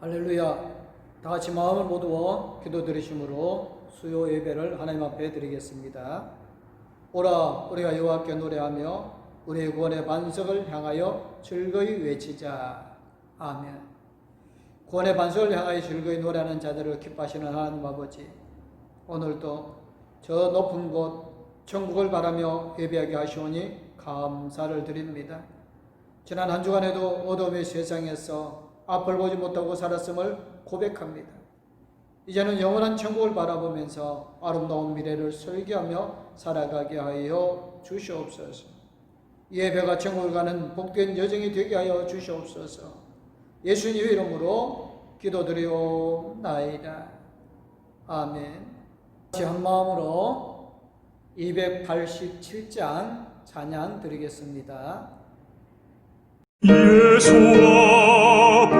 할렐루야. 다 같이 마음을 모두어 기도 드리심으로 수요 예배를 하나님 앞에 드리겠습니다. 오라 우리가 여호와께 노래하며 우리의 구원의 반석을 향하여 즐거이 외치자. 아멘. 구원의 반석을 향하여 즐거이 노래하는 자들을 기뻐하시는 하나님 아버지. 오늘도 저 높은 곳 천국을 바라며 예배하게 하시오니 감사를 드립니다. 지난 한 주간에도 어둠의 세상에서 앞을 보지 못하고 살았음을 고백합니다. 이제는 영원한 천국을 바라보면서 아름다운 미래를 설계하며 살아가게 하여 주시옵소서. 이에 배가 천국을 가는 복된 여정이 되게 하여 주시옵소서. 예수님의 이름으로 기도드리옵나이다. 아멘. 같이 한 마음으로 287장 찬양 드리겠습니다. 예수 앞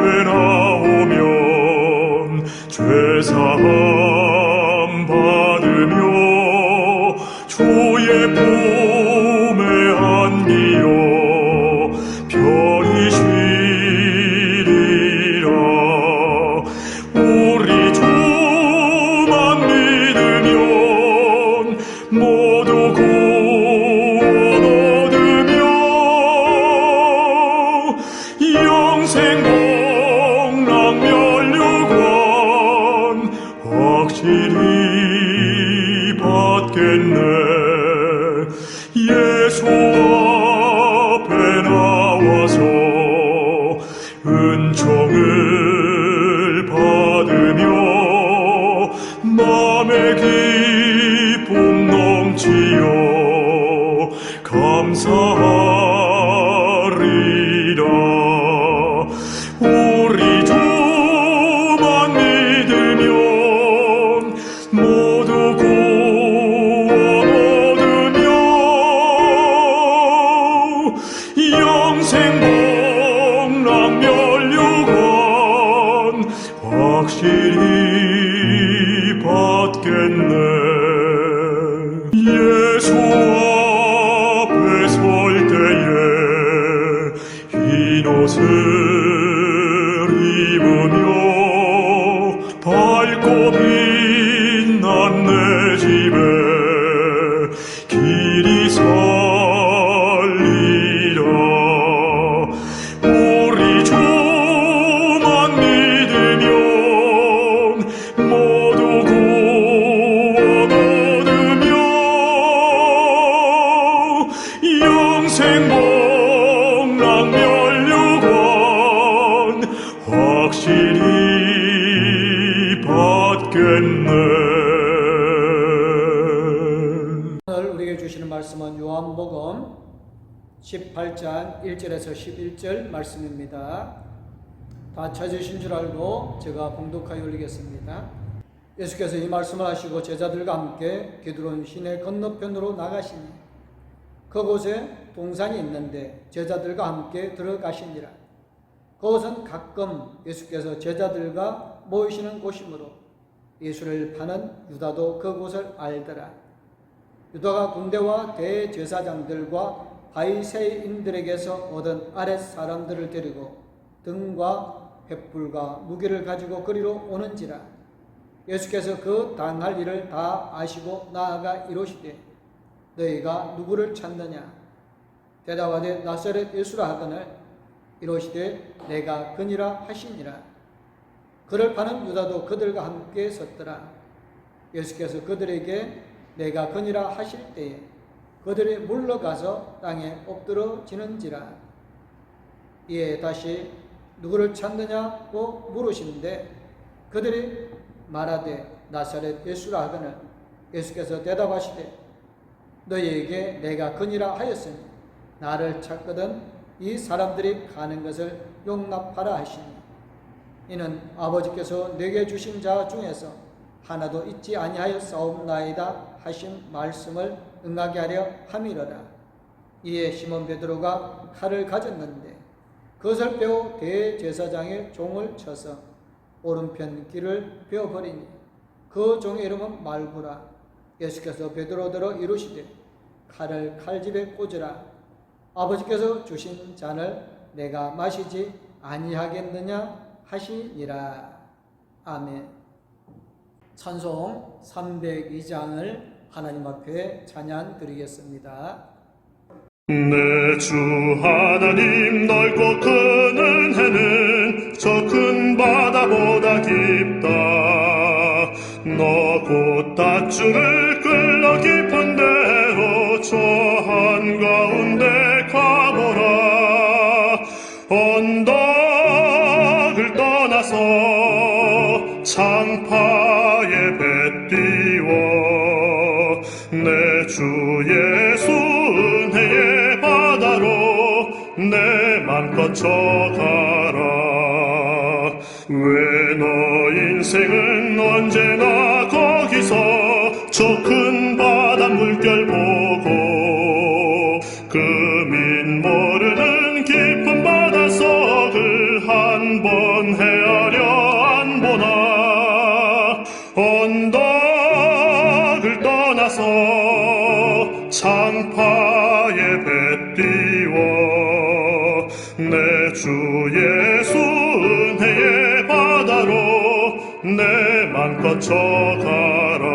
받겠네. 예수 앞 흰 옷을 입으며 밝고 빛 18장 1절에서 11절 말씀입니다. 다 찾으신 줄 알고 제가 봉독하여 올리겠습니다. 예수께서 이 말씀을 하시고 제자들과 함께 게드론 시내 건너편으로 나가시니 그곳에 동산이 있는데 제자들과 함께 들어가시니라. 그곳은 가끔 예수께서 제자들과 모이시는 곳이므로 예수를 파는 유다도 그곳을 알더라. 유다가 군대와 대제사장들과 바이세인들에게서 얻은 아랫 사람들을 데리고 등과 횃불과 무기를 가지고 그리로 오는지라. 예수께서 그 당할 일을 다 아시고 나아가 이르시되 너희가 누구를 찾느냐? 대답하되 나사렛 예수라 하거늘. 이르시되 내가 그니라 하시니라 그를 파는 유다도 그들과 함께 섰더라. 예수께서 그들에게 내가 그니라 하실 때에 그들이 물러가서 땅에 엎드러지는지라. 이에 다시 누구를 찾느냐고 물으시는데 그들이 말하되 나사렛 예수라 하거늘 예수께서 대답하시되 너희에게 내가 그니라 하였으니 나를 찾거든 이 사람들이 가는 것을 용납하라 하시니. 이는 아버지께서 내게 주신 자 중에서 하나도 잊지 아니하였사옵나이다 하신 말씀을 응하게 하려 함이로라. 이에 시몬 베드로가 칼을 가졌는데 그것을 빼어 대제사장의 종을 쳐서 오른편 귀를 베어버리니 그 종의 이름은 말구라. 예수께서 베드로더러 이르시되 칼을 칼집에 꽂으라. 아버지께서 주신 잔을 내가 마시지 아니하겠느냐 하시니라. 아멘. 찬송 302장을 하나님 앞에 찬양 드리겠습니다. 내 주 하나님 넓고 큰 은혜는 저 큰 바다보다 깊다 너곧 닷줄을 끌러 깊은 데로 저 한가운데 가보라 언덕을 떠나서 창파 쳐가라. 왜 너 인생은 언제나 거기서 저큰 맘껏 쳐가라.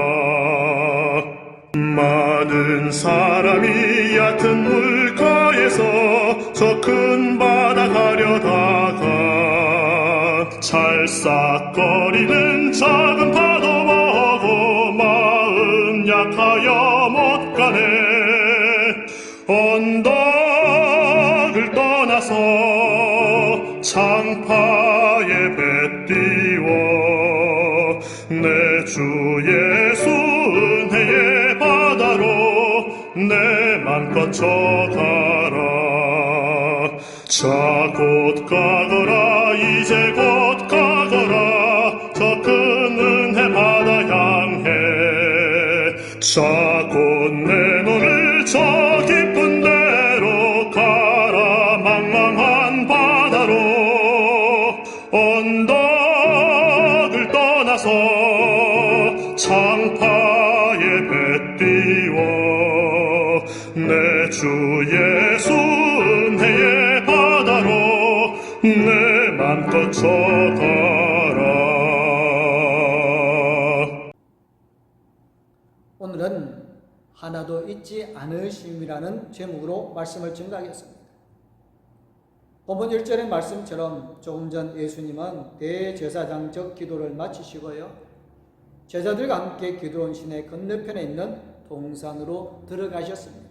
많은 사람이 얕은 물가에서 저 큰 바다 가려다가 찰싹거리는 작은 파도 보고 마음 약하여 못 가네. 언덕을 떠나서 창파 ciò 하나도 잊지 않으심이라는 제목으로 말씀을 증가하겠습니다. 본문 1절의 말씀처럼 조금 전 예수님은 대제사장적 기도를 마치시고요. 제자들과 함께 기도원 시내 건너편에 있는 동산으로 들어가셨습니다.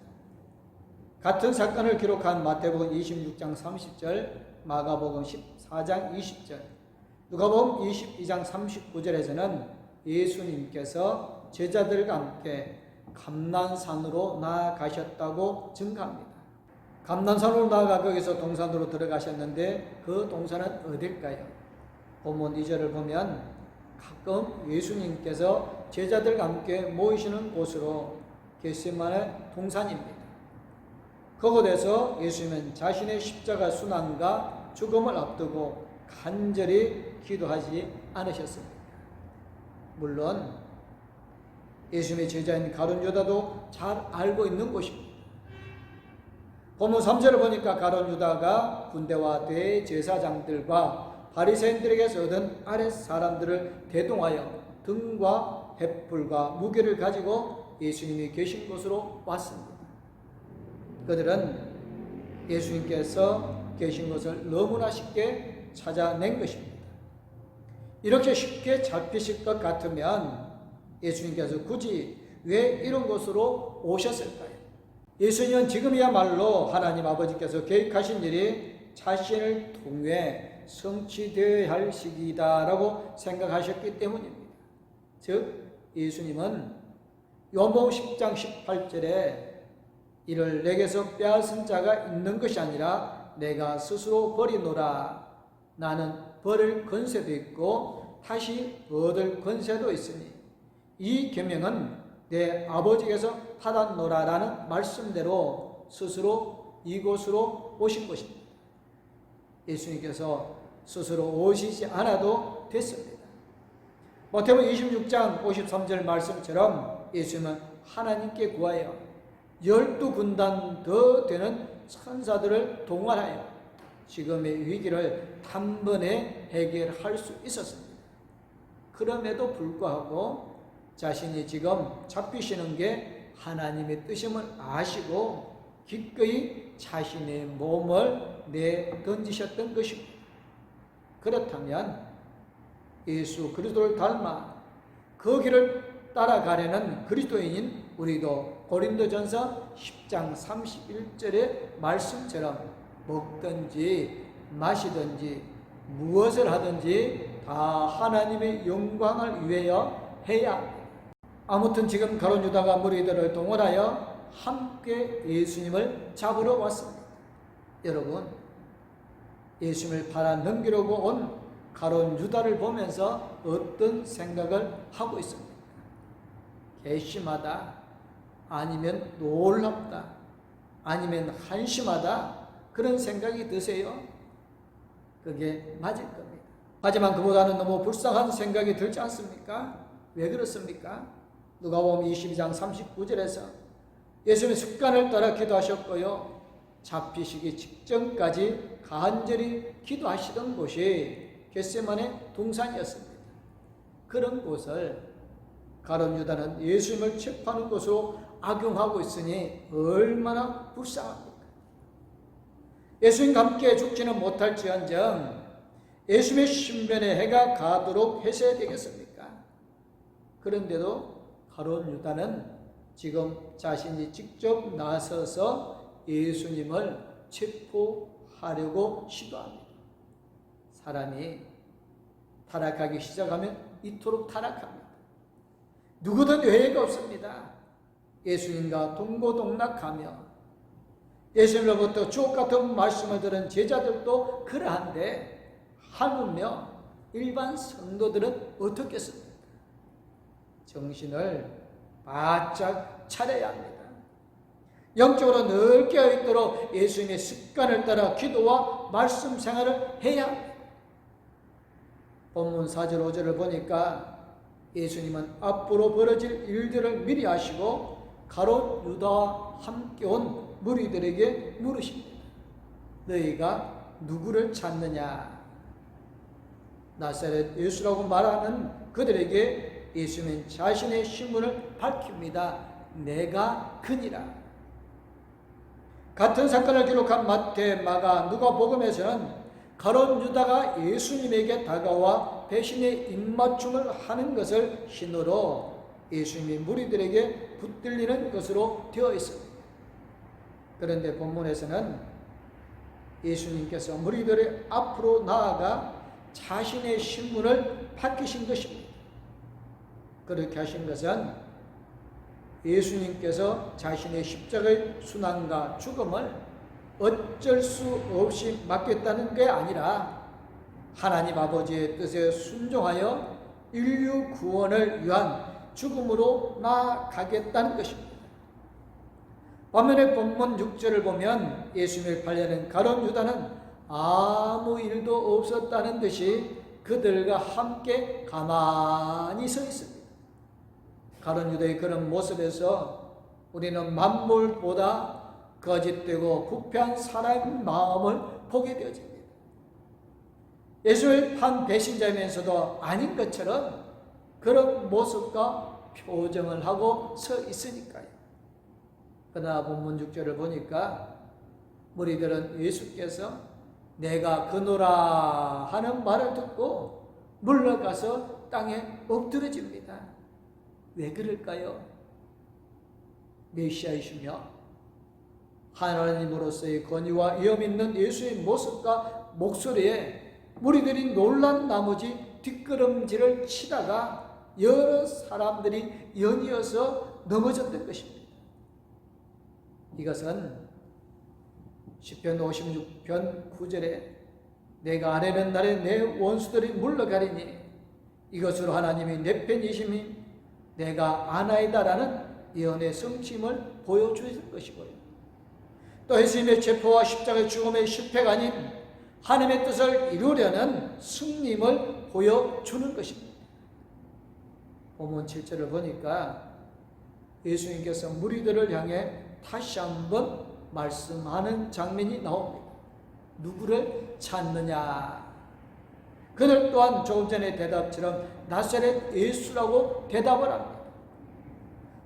같은 사건을 기록한 마태복음 26장 30절, 마가복음 14장 20절, 누가복음 22장 39절에서는 예수님께서 제자들과 함께 감난산으로 나아가셨다고 증가합니다. 감난산으로 나아가 거기서 동산으로 들어가셨는데 그 동산은 어딜까요? 본문 2절을 보면 가끔 예수님께서 제자들과 함께 모이시는 곳으로 겟세마네 동산입니다. 그곳에서 예수님은 자신의 십자가 순환과 죽음을 앞두고 간절히 기도하지 않으셨습니다. 물론 예수님의 제자인 가론 유다도 잘 알고 있는 곳입니다. 본문 3절을 보니까 가론 유다가 군대와 대제사장들과 바리새인들에게서 얻은 아랫 사람들을 대동하여 등과 횃불과 무기를 가지고 예수님이 계신 곳으로 왔습니다. 그들은 예수님께서 계신 것을 너무나 쉽게 찾아낸 것입니다. 이렇게 쉽게 잡히실 것 같으면 예수님께서 굳이 왜 이런 곳으로 오셨을까요? 예수님은 지금이야말로 하나님 아버지께서 계획하신 일이 자신을 통해 성취되어야 할 시기다라고 생각하셨기 때문입니다. 즉, 예수님은 요모 10장 18절에 이를 내게서 빼앗은 자가 있는 것이 아니라 내가 스스로 버리노라. 나는 버릴 권세도 있고 다시 얻을 권세도 있으니 이 계명은 내 아버지께서 받았노라라는 말씀대로 스스로 이곳으로 오신 것입니다. 예수님께서 스스로 오시지 않아도 됐습니다. 마태복음 26장 53절 말씀처럼 예수님은 하나님께 구하여 열두 군단 더 되는 천사들을 동원하여 지금의 위기를 단번에 해결할 수 있었습니다. 그럼에도 불구하고 자신이 지금 잡히시는 게 하나님의 뜻임을 아시고 기꺼이 자신의 몸을 내 던지셨던 것입니다. 그렇다면 예수 그리스도를 닮아 그 길을 따라가려는 그리스도인인 우리도 고린도전서 10장 31절의 말씀처럼 먹든지 마시든지 무엇을 하든지 다 하나님의 영광을 위하여 해야 합니다. 아무튼 지금 가론 유다가 무리들을 동원하여 함께 예수님을 잡으러 왔습니다. 여러분, 예수님을 팔아 넘기려고 온 가론 유다를 보면서 어떤 생각을 하고 있습니까? 괘씸하다, 아니면 놀랍다, 아니면 한심하다 그런 생각이 드세요? 그게 맞을 겁니다. 하지만 그보다는 너무 불쌍한 생각이 들지 않습니까? 왜 그렇습니까? 누가복음 22장 39절에서 예수님의 습관을 따라 기도하셨고요. 잡히시기 직전까지 간절히 기도하시던 곳이 겟세만의 동산이었습니다. 그런 곳을 가론 유다는 예수님을 체포하는 곳으로 악용하고 있으니 얼마나 불쌍합니까? 예수님과 함께 죽지는 못할지언정 예수님의 신변에 해가 가도록 해서야 되겠습니까? 그런데도 가론 유다는 지금 자신이 직접 나서서 예수님을 체포하려고 시도합니다. 사람이 타락하기 시작하면 이토록 타락합니다. 누구든 회의가 없습니다. 예수님과 동고동락하며 예수님으로부터 주옥 같은 말씀을 들은 제자들도 그러한데 하물며 일반 성도들은 어떻겠습니까? 정신을 바짝 차려야 합니다. 영적으로 늘 깨어있도록 예수님의 습관을 따라 기도와 말씀 생활을 해야 합니다. 본문 4절 5절을 보니까 예수님은 앞으로 벌어질 일들을 미리 아시고 가롯 유다와 함께 온 무리들에게 물으십니다. 너희가 누구를 찾느냐? 나사렛 예수라고 말하는 그들에게 예수는 자신의 신분을 밝힙니다. 내가 그니라. 같은 사건을 기록한 마태, 마가, 누가복음에서는 가론 유다가 예수님에게 다가와 배신의 입맞춤을 하는 것을 신호로 예수님이 무리들에게 붙들리는 것으로 되어 있습니다. 그런데 본문에서는 예수님께서 무리들의 앞으로 나아가 자신의 신분을 밝히신 것입니다. 그렇게 하신 것은 예수님께서 자신의 십자가의 순환과 죽음을 어쩔 수 없이 맡겠다는 게 아니라 하나님 아버지의 뜻에 순종하여 인류 구원을 위한 죽음으로 나아가겠다는 것입니다. 반면에 본문 6절을 보면 예수님을 팔려는 가론 유다는 아무 일도 없었다는 듯이 그들과 함께 가만히 서 있습니다. 가론 유다의 그런 모습에서 우리는 만물보다 거짓되고 부패한 사람의 마음을 보게 되어집니다. 예수를 판 배신자면서도 아닌 것처럼 그런 모습과 표정을 하고 서 있으니까요. 그러나 본문 6절을 보니까 무리들은 예수께서 내가 그노라 하는 말을 듣고 물러가서 땅에 엎드려집니다. 왜 그럴까요? 메시아이시며 하나님으로서의 권위와 위험 있는 예수의 모습과 목소리에 무리들이 놀란 나머지 뒷걸음질을 치다가 여러 사람들이 연이어서 넘어졌던 것입니다. 이것은 시편 56편 9절에 내가 아래는 날에 내 원수들이 물러가리니 이것으로 하나님이 내 편이심이 내가 아나이다라는 예언의 성취임을 보여주실 것이고요. 또 예수님의 체포와 십자가의 죽음의 실패가 아닌 하나님의 뜻을 이루려는 승림을 보여주는 것입니다. 본문 7절을 보니까 예수님께서 무리들을 향해 다시 한번 말씀하는 장면이 나옵니다. 누구를 찾느냐? 그들 또한 조금 전의 대답처럼 나사렛 예수라고 대답을 합니다.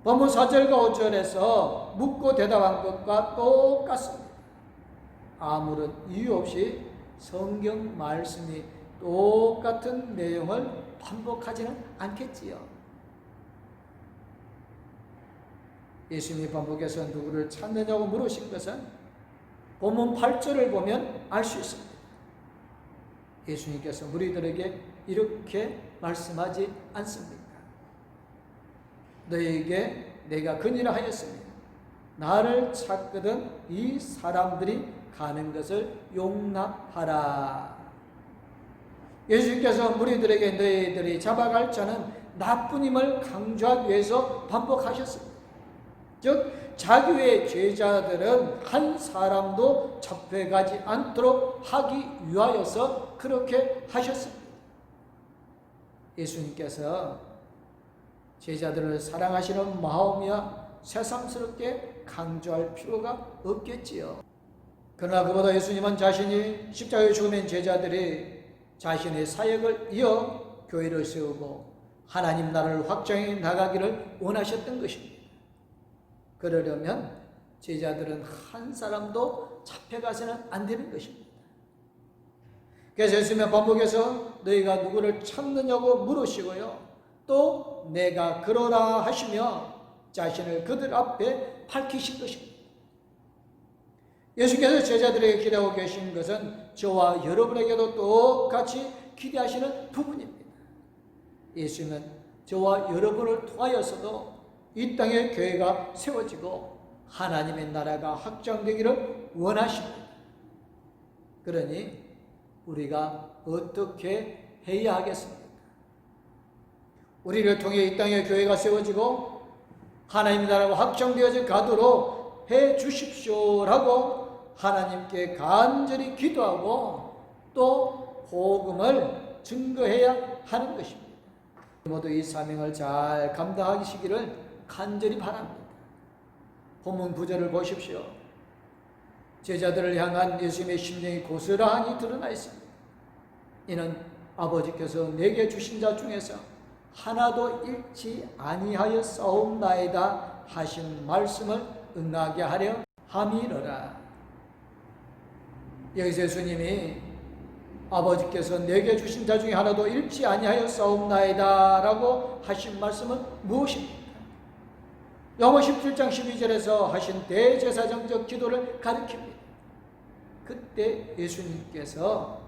본문 4절과 5절에서 묻고 대답한 것과 똑같습니다. 아무런 이유 없이 성경 말씀이 똑같은 내용을 반복하지는 않겠지요. 예수님이 반복해서 누구를 찾느냐고 물으신 것은 본문 8절을 보면 알 수 있습니다. 예수님께서 무리들에게 이렇게 말씀하지 않습니까? 너에게 내가 근이라 하였으니 나를 찾거든 이 사람들이 가는 것을 용납하라. 예수님께서 무리들에게 너희들이 잡아갈 자는 나뿐임을 강조하기 위해서 반복하셨습니다. 즉 자기 외 제자들은 한 사람도 잡혀가지 않도록 하기 위하여서 그렇게 하셨습니다. 예수님께서 제자들을 사랑하시는 마음이야 새삼스럽게 강조할 필요가 없겠지요. 그러나 그보다 예수님은 자신이 십자가에 죽으면 제자들이 자신의 사역을 이어 교회를 세우고 하나님 나라를 확장해 나가기를 원하셨던 것입니다. 그러려면 제자들은 한 사람도 잡혀가서는 안 되는 것입니다. 그래서 예수님은 반복해서 너희가 누구를 찾느냐고 물으시고요. 또 내가 그러라 하시며 자신을 그들 앞에 밝히신 것입니다. 예수께서 제자들에게 기대하고 계신 것은 저와 여러분에게도 똑같이 기대하시는 부분입니다. 예수님은 저와 여러분을 통하여서도 이 땅에 교회가 세워지고 하나님의 나라가 확장되기를 원하십니다. 그러니 우리가 어떻게 해야 하겠습니까? 우리를 통해 이 땅에 교회가 세워지고 하나님의 나라가 확장되어져 가도록 해 주십시오라고 하나님께 간절히 기도하고 또 복음을 증거해야 하는 것입니다. 모두 이 사명을 잘 감당하시기를 간절히 바랍니다. 본문 구절을 보십시오. 제자들을 향한 예수님의 심정이 고스란히 드러나 있습니다. 이는 아버지께서 내게 주신 자 중에서 하나도 잃지 아니하여 싸움나이다 하신 말씀을 응하게 하려 함이러라. 여기서 예수님이 아버지께서 내게 주신 자 중에 하나도 잃지 아니하여 싸움나이다 라고 하신 말씀은 무엇입니까? 영어 17장 12절에서 하신 대제사정적 기도를 가리킵니다. 그때 예수님께서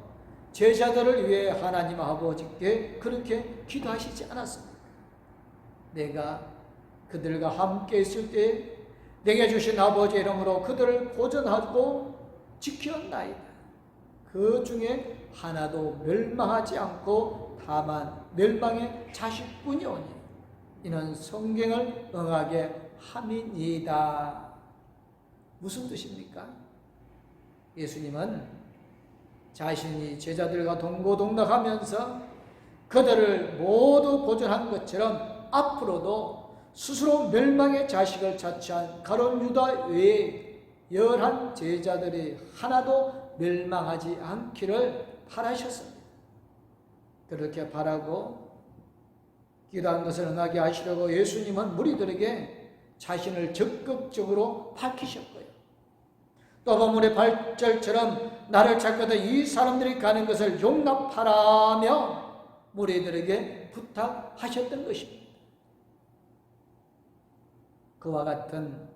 제자들을 위해 하나님 아버지께 그렇게 기도하시지 않았습니까? 내가 그들과 함께 있을 때 내게 주신 아버지 이름으로 그들을 보존하고 지켰나이다. 그 중에 하나도 멸망하지 않고 다만 멸망의 자식뿐이 오니 이는 성경을 응하게 함이니이다. 무슨 뜻입니까? 예수님은 자신이 제자들과 동고동락하면서 그들을 모두 보존한 것처럼 앞으로도 스스로 멸망의 자식을 자처한 가론 유다 외에 열한 제자들이 하나도 멸망하지 않기를 바라셨습니다. 그렇게 바라고 기도한 것을 응하게 하시려고 예수님은 무리들에게 자신을 적극적으로 밝히셨고요. 또 본문의 발절처럼 나를 찾거든 이 사람들이 가는 것을 용납하라며 무리들에게 부탁하셨던 것입니다. 그와 같은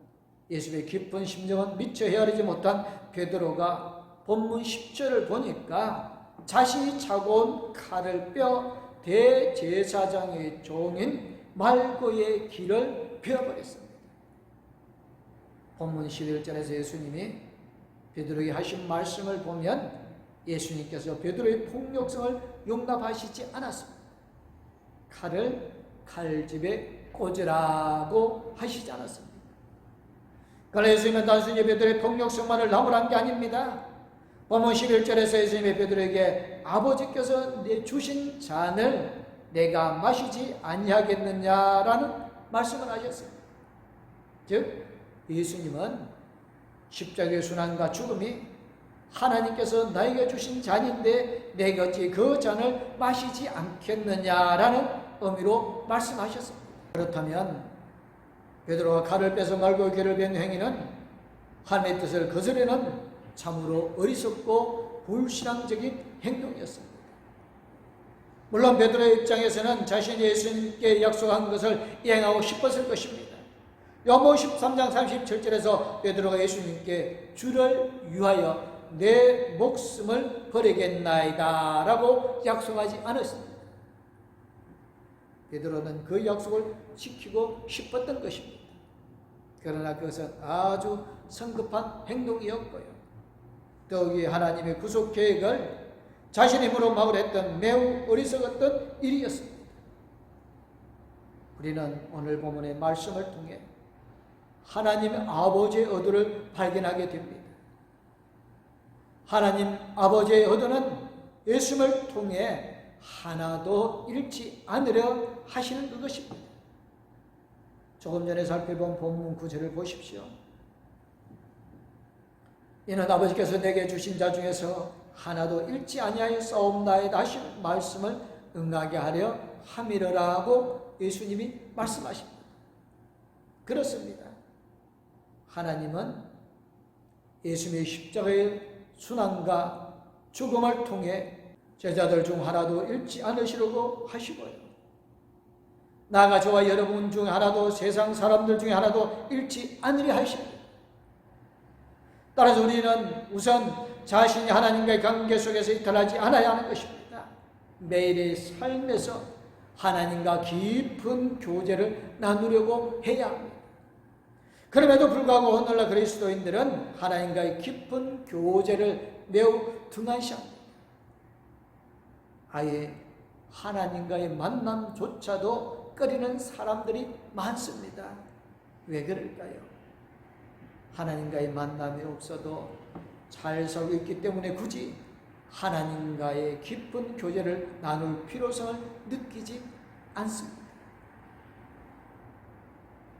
예수의 깊은 심정은 미처 헤아리지 못한 베드로가 본문 10절을 보니까 자신이 차고 온 칼을 빼어 대제사장의 종인 말고의 길을 베어버렸습니다. 본문 11절에서 예수님이 베드로에게 하신 말씀을 보면 예수님께서 베드로의 폭력성을 용납하시지 않았습니다. 칼을 칼집에 꽂으라고 하시지 않았습니다. 그러나 예수님은 단순히 베드로의 폭력성만을 나무란 게 아닙니다. 본문 11절에서 예수님이 베드로에게 아버지께서 내 주신 잔을 내가 마시지 아니하겠느냐라는 말씀을 하셨습니다. 즉 예수님은 십자가의 순환과 죽음이 하나님께서 나에게 주신 잔인데 내가 어찌 그 잔을 마시지 않겠느냐라는 의미로 말씀하셨습니다. 그렇다면 베드로가 칼을 빼서 말고 괴를 벤 행위는 하나님의 뜻을 거스르는 참으로 어리석고 불신앙적인 행동이었습니다. 물론 베드로의 입장에서는 자신이 예수님께 약속한 것을 이행하고 싶었을 것입니다. 요한복음 13장 37절에서 베드로가 예수님께 주를 위하여 내 목숨을 버리겠나이다 라고 약속하지 않았습니다. 베드로는 그 약속을 지키고 싶었던 것입니다. 그러나 그것은 아주 성급한 행동이었고요. 더욱이 하나님의 구속 계획을 자신의 힘으로 막으려 했던 매우 어리석었던 일이었습니다. 우리는 오늘 본문의 말씀을 통해 하나님 아버지의 의도를 발견하게 됩니다. 하나님 아버지의 의도는 예수를 통해 하나도 잃지 않으려 하시는 그것입니다. 조금 전에 살펴본 본문 구절을 보십시오. 이는 아버지께서 내게 주신 자 중에서 하나도 잃지 아니하여 싸움나이다 하신 말씀을 응하게 하려 함이라고 예수님이 말씀하십니다. 그렇습니다. 하나님은 예수님의 십자가의 순환과 죽음을 통해 제자들 중 하나도 잃지 않으시려고 하시고요. 나가 저와 여러분 중 하나도 세상 사람들 중에 하나도 잃지 않으려 하십니다. 따라서 우리는 우선 자신이 하나님과의 관계 속에서 이탈하지 않아야 하는 것입니다. 매일의 삶에서 하나님과 깊은 교제를 나누려고 해야 합니다. 그럼에도 불구하고 오늘날 그리스도인들은 하나님과의 깊은 교제를 매우 등한시합니다. 아예 하나님과의 만남조차도 꺼리는 사람들이 많습니다. 왜 그럴까요? 하나님과의 만남이 없어도 잘 살고 있기 때문에 굳이 하나님과의 깊은 교제를 나눌 필요성을 느끼지 않습니다.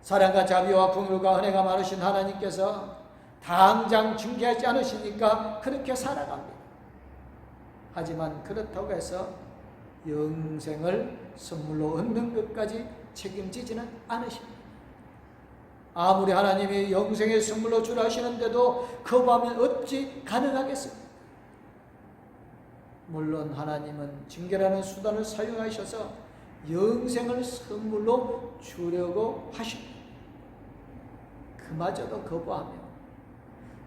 사랑과 자비와 긍휼과 은혜가 많으신 하나님께서 당장 중개하지 않으시니까 그렇게 살아갑니다. 하지만 그렇다고 해서 영생을 선물로 얻는 것까지 책임지지는 않으십니다. 아무리 하나님이 영생의 선물로 주라 하시는데도 거부하면 어찌 가능하겠습니까? 물론 하나님은 징계라는 수단을 사용하셔서 영생을 선물로 주려고 하십니다. 그마저도 거부하며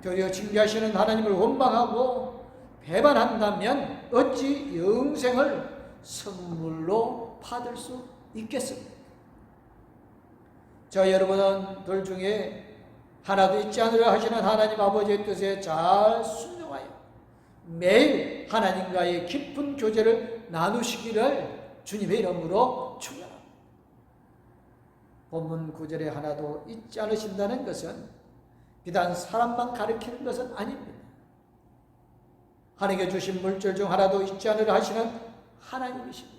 도리어 징계하시는 하나님을 원망하고 배반한다면 어찌 영생을 선물로 받을 수 있겠습니까? 저 여러분들 중에 하나도 잊지 않으려 하시는 하나님 아버지의 뜻에 잘 순종하여 매일 하나님과의 깊은 교제를 나누시기를 주님의 이름으로 축원합니다. 본문 구절에 하나도 잊지 않으신다는 것은 비단 사람만 가리키는 것은 아닙니다. 하나님께 주신 물질 중 하나도 잊지 않으려 하시는 하나님이십니다.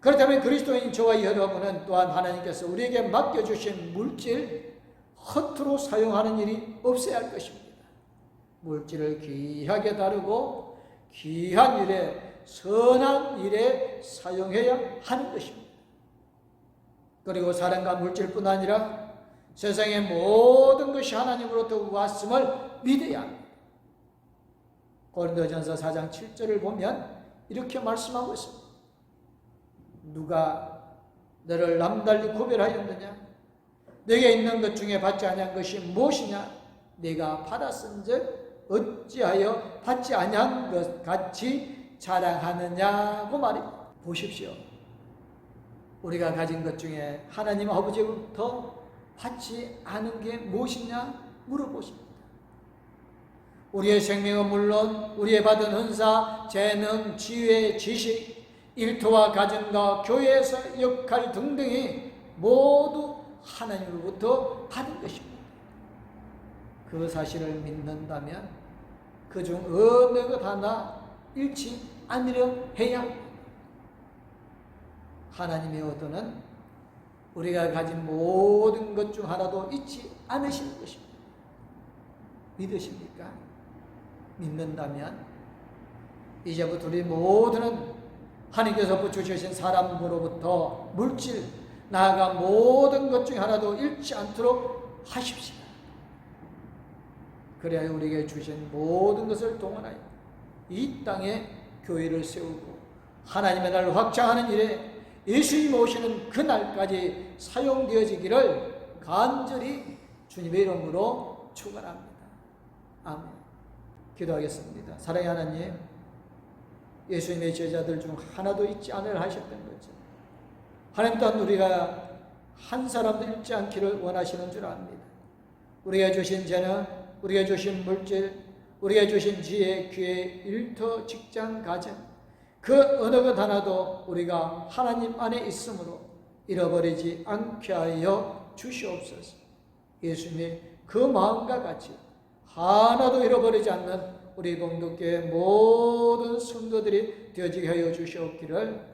그렇다면 그리스도인 저와 여러분은 또한 하나님께서 우리에게 맡겨주신 물질 허투루 사용하는 일이 없어야 할 것입니다. 물질을 귀하게 다루고 귀한 일에 선한 일에 사용해야 하는 것입니다. 그리고 사랑과 물질뿐 아니라 세상의 모든 것이 하나님으로부터 왔음을 믿어야 합니다. 고린도전서 4장 7절을 보면 이렇게 말씀하고 있습니다. 누가 너를 남달리 구별하였느냐? 내게 있는 것 중에 받지 아니한 것이 무엇이냐? 내가 받았은즉 어찌하여 받지 아니한 것 같이 자랑하느냐고 말입니다. 보십시오. 우리가 가진 것 중에 하나님 아버지로부터 받지 않은 게 무엇이냐 물어보십니다. 우리의 생명은 물론 우리의 받은 은사, 재능, 지혜, 지식, 일터와 가정과 교회에서 역할 등등이 모두 하나님으로부터 받은 것입니다. 그 사실을 믿는다면 그중 어느 것 하나 잃지 않으려 해야 합니다. 하나님의 의도는 우리가 가진 모든 것 중 하나도 잊지 않으시는 것입니다. 믿으십니까? 믿는다면 이제부터 우리 모두는 하나님께서 붙여주신 사람으로부터 물질 나아가 모든 것 중 하나도 잃지 않도록 하십시오. 그래야 우리에게 주신 모든 것을 동원하여 이 땅에 교회를 세우고 하나님의 나라를 확장하는 일에 예수님 오시는 그날까지 사용되어지기를 간절히 주님의 이름으로 축원합니다. 아멘. 기도하겠습니다. 사랑의 하나님, 예수님의 제자들 중 하나도 잊지 않으려 하셨던 거죠. 하나님 또한 우리가 한 사람도 잃지 않기를 원하시는 줄 압니다. 우리가 주신 재능, 우리가 주신 물질, 우리가 주신 지혜, 기회, 일터, 직장, 가정, 그 어느 것 하나도 우리가 하나님 안에 있으므로 잃어버리지 않게 하여 주시옵소서. 예수님의 그 마음과 같이 하나도 잃어버리지 않는 우리 공동교회 모든 성도들이 되어지게 하여 주시옵기를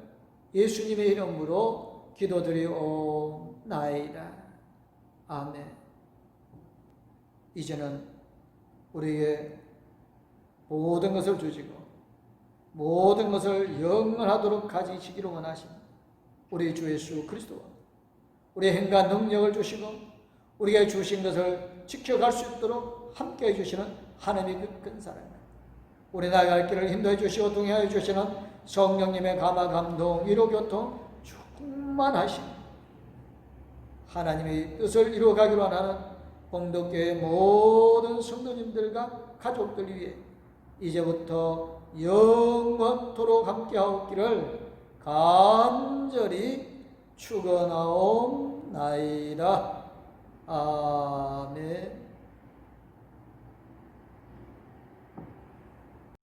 예수님의 이름으로 기도드리옵나이다. 아멘. 이제는 우리의 모든 것을 주시고 모든 것을 영원하도록 가지시기를 원하신 우리 주 예수 그리스도와 우리의 행과 능력을 주시고 우리가 주신 것을 지켜갈 수 있도록 함께 해 주시는 하나님의 그큰 사랑. 우리 나아갈 길을 인도해 주시고 동행하여 주시는 성령님의 감화 감동 위로 교통 충만하신 하나님의 뜻을 이루어가기로 하는 공덕교회 모든 성도님들과 가족들 위해 이제부터 영원토록 함께하옵기를 간절히 축원하옵나이다. 아멘.